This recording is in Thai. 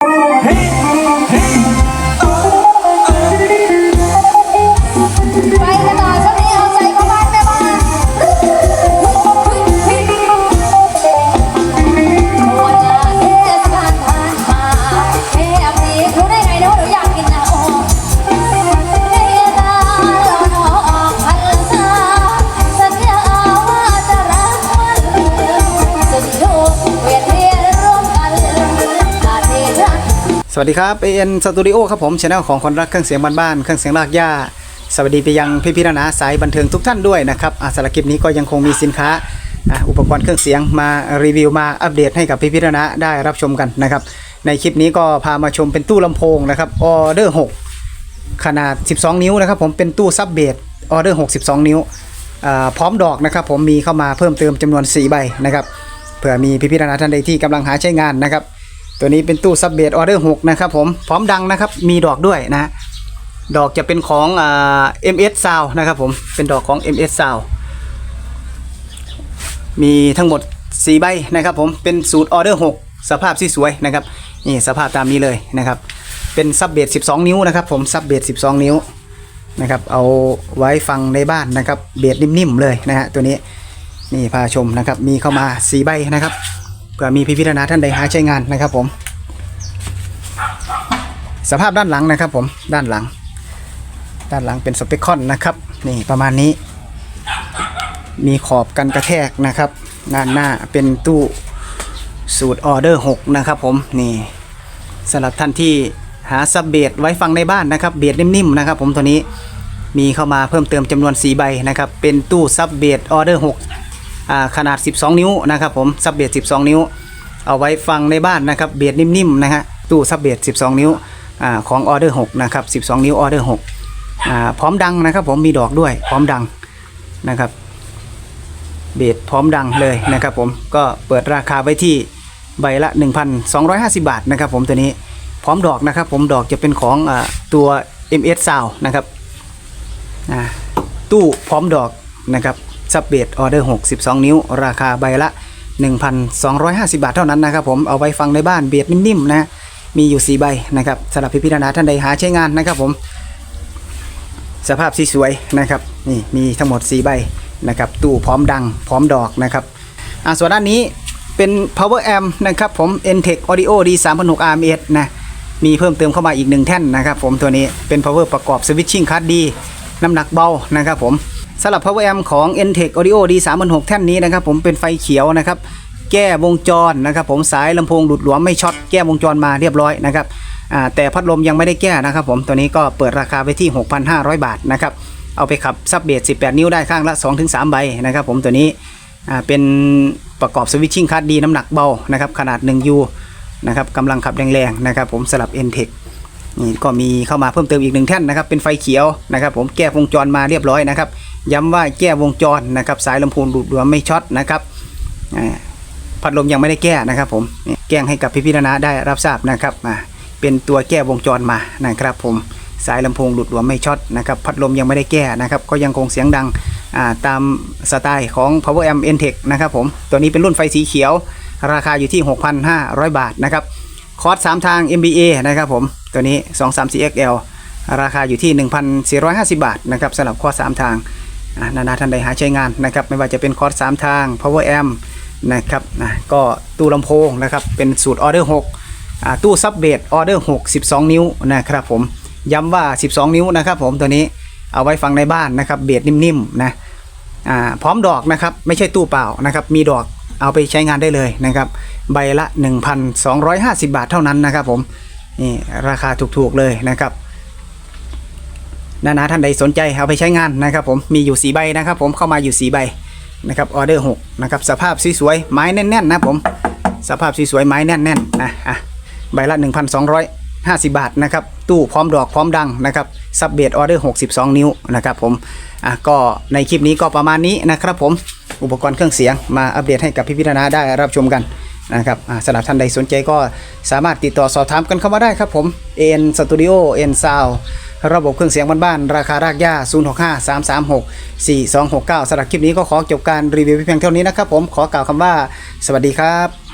ไวัสดีครับ AN Studio ครับผมช anel ของคนรักเครื่องเสียงบ้านๆเครื่องเสียงลากหญ้า สวัสดีไปยังพี่พี่ๆนาสายบันเทิงทุกท่านด้วยนะครับอะสำหรับคลิปนี้ก็ยังคงมีสินค้าอะอุปกรณ์เครื่องเสียงมารีวิวมาอัปเดตให้กับพี่พี่ๆนาได้รับชมกันนะครับในคลิปนี้ก็พามาชมเป็นตู้ลำโพงนะครับออเดอร์ 6 ขนาด 12 นิ้วนะครับผมเป็นตู้ซับเบสออเดอร์6 12 นิ้วอ่าพร้อมดอกนะครับผมมีเข้ามาเพิ่มเติมจำนวน 4 ใบนะครับเผื่อมีพี่พี่ๆนาท่านใดที่กำลังหาใช้งานนะครับ ตัวนี้เป็นตู้ซับเบสออเดอร์6นะครับผมพร้อมดังนะครับ มีดอกด้วยนะดอกจะเป็นของอ่า MS Sound นะครับผมเป็นดอกของ MS Sound มีทั้งหมด 4 ใบนะครับผมเป็นสูตรออเดอร์6สภาพที่สวยนะครับนี่สภาพตามนี้เลยนะครับ เป็นซับเบส12 นิ้วนะครับ ผมซับเบส12 นิ้วนะครับ เอาไว้ฟังในบ้านนะครับ เบสนิ่มๆเลยนะฮะตัวนี้นี่พาชมนะครับ มีเข้ามา 4 ใบนะครับ เผื่อมีพิพิธนาท่านใดหาใช้งานนะครับผม สภาพด้านหลังนะครับผมด้านหลัง ด้านหลังเป็นสเปคคอนนะครับ นี่ประมาณนี้ มีขอบกันกระแทกนะครับด้านหน้าเป็นตู้สูตรออเดอร์6นะครับผมนี่สำหรับท่านที่หาซับเบสไว้ฟังในบ้านนะครับ เบสนิ่มๆนะครับผมตัวนี้มีเข้ามาเพิ่มเติมจำนวน 4 ใบนะครับ เป็นตู้ซับเบสออเดอร์6 ขนาด 12 นิ้วนะครับผมซับเบส12 นิ้ว เอาไว้ฟังในบ้านนะครับเบสนิ่มๆนะฮะตู้ซับเบส12 นิ้วอาของออเดอร์6นะครับ12 นิ้วออเดอร์6อ่าพร้อมดังนะครับผมมีดอกด้วยพร้อมดังนะครับเบสพร้อมดังเลยนะครับผมก็เปิดราคาไว้ที่ใบละ 1,250 บาทนะครับผมตัวนี้พร้อมดอกนะครับผมดอกจะเป็นของอาตัว MS Sound นะครับอ่าตู้พร้อมดอกนะครับ ซับเบสออเดอร์6 12 นิ้ว ราคาใบละ 1,250 บาทเท่านั้นนะครับผมเอาไว้ฟังในบ้านเบียดนิ่มๆนะมีอยู่ 4 ใบนะครับสำหรับพี่พิจารณาท่านใดหาใช้งานนะครับผมสภาพสีสวยนะครับนี่มีทั้งหมด 4 ใบนะครับตู้พร้อมดังพร้อมดอกนะครับอ่าส่วนด้านนี้เป็น power amp นะครับผม Entech Audio D 3 6 RMS นะมีเพิ่มเติมเข้ามาอีกหนึ่งแท่นนะครับผมตัวนี้เป็น power ประกอบ switching card D น้ำหนักเบานะครับผม สำหรับ power amp ของ Entech Audio D 3 6แท่นนี้นะครับผมเป็นไฟเขียวนะครับแก้วงจรนะครับผมสายลำโพงดูดหลวมไม่ช็อตแก้วงจรมาเรียบร้อยนะครับแต่พัดลมยังไม่ได้แก้นะครับผมตัวนี้ก็เปิดราคาไปที่ 6,500 บาทนะครับเอาไปขับซับเบส18 นิ้วได้ข้างละ 2-3 ใบนะครับผมตัวนี้เป็นประกอบสวิตชิ่งคัดดีน้ำหนักเบานะครับขนาด 1U นะครับกำลังขับแรงๆนะครับผมสลับ n t e c h นี่ก็มีเข้ามาเพิ่มเติมอีกหนึ่งแท่นนะครับเป็นไฟเขียวนะครับผมแก้วงจรมาเรียบร้อยนะครับ ย้ำว่าแก้วงจรนะครับสายลำโพงดูดหลวมไม่ช็อตนะครับพัดลมยังไม่ได้แก้นะครับผมแจ้งให้กับพี่พิจารณาได้รับทราบนะครับอ่าเป็นตัวแก้วงจรมานะครับผมสายลำโพงหลุดหลวมไม่ช็อตนะครับพัดลมยังไม่ได้แก้นะครับก็ยังคงเสียงดังาตามสไตล์ของ Power Amp n t e c h นะครับผมตัวนี้เป็นรุ่นไฟสีเขียว ราคาอยู่ที่ 6,500 บาทนะครับคอร์ส3ทาง MBA นะครับผมตัวนี้ 234XL ราคาอยู่ที่ 1,450 บาทนะครับสำหรับคอร์ส3ทาง นานาท่านใดหาใช้งานนะครับ ไม่ว่าจะเป็นคอร์ส3ทาง Power Amp นะครับนะก็ตู้ลำโพงนะครับ เป็นสูตรออเดอร์6ตู้ซับเบสออเดอร์6 12 นิ้วนะครับผมย้ำว่า 12 นิ้วนะครับผมตัวนี้เอาไว้ฟังในบ้านนะครับ เบสนิ่มๆนะพร้อมดอกนะครับ ไม่ใช่ตู้เปล่านะครับ มีดอกเอาไปใช้งานได้เลยนะครับ ใบละ 1,250 บาทเท่านั้นนะครับผมนี่ราคาถูกๆเลยนะครับ นานาท่านใดสนใจเอาไปใช้งานนะครับผมมีอยู่สีใบนะครับผมเข้ามาอยู่สีใบนะครับออเดอร์6นะครับสภาพสวยๆไม้แน่นๆนะผมสภาพสวยๆไม้แน่นๆนะอะใบละ 1,250 บาทนะครับตู้พร้อมดอกพร้อมดังนะครับซับเบสออเดอร์62 นิ้วนะครับผมอะก็ในคลิปนี้ก็ประมาณนี้นะครับผมอุปกรณ์เครื่องเสียงมาอัปเดตให้กับพี่พิจารณาได้รับชมกันนะครับอะสำหรับท่านใดสนใจก็สามารถติดต่อสอบถามกันเข้ามาได้ครับผม AN Studio AN Sound ระบบเครื่องเสียงบ้านๆราคารากหญ้า 065 336 4269สำหรับคลิปนี้ก็ขอจบการรีวิวเพียงเท่านี้นะครับผมขอกล่าวคำว่า สวัสดีครับ